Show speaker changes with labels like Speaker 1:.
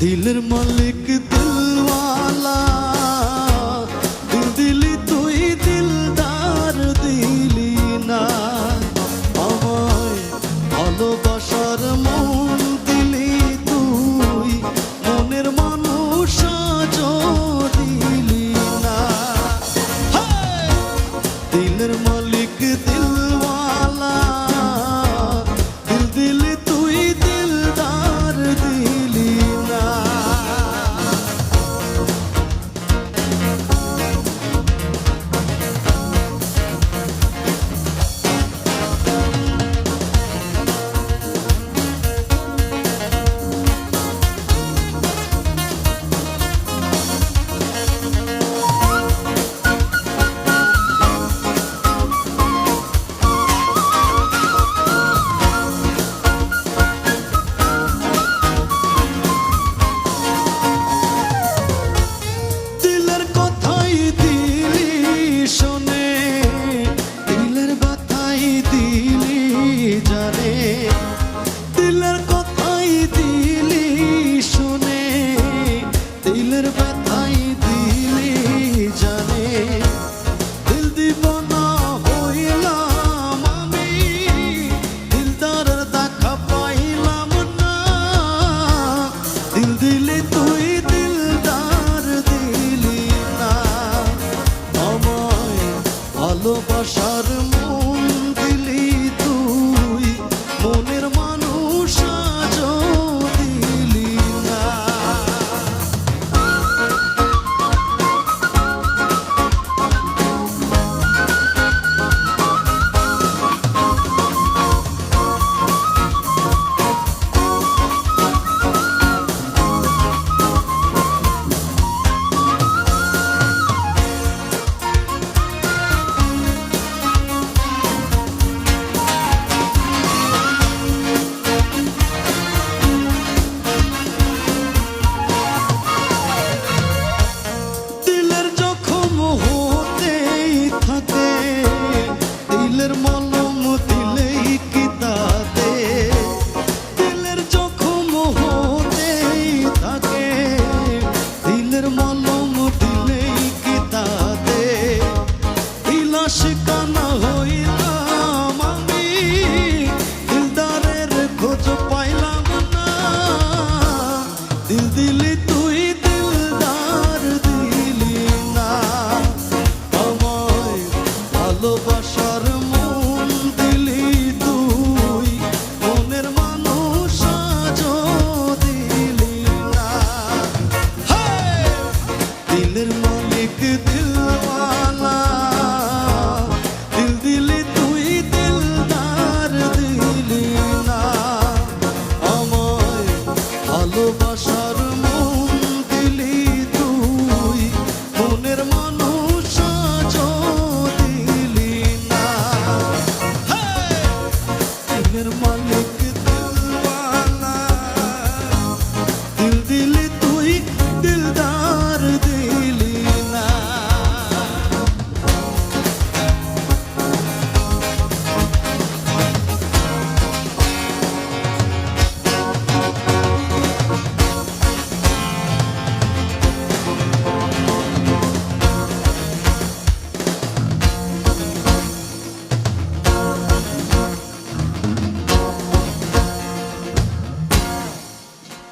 Speaker 1: দিলের মালিক দিল দিলি তুই দিলদার না। আমায় ভালোবাসার মুখ দিল দিলি তুই দিলদার দিলি ভালোবাসার মন yarım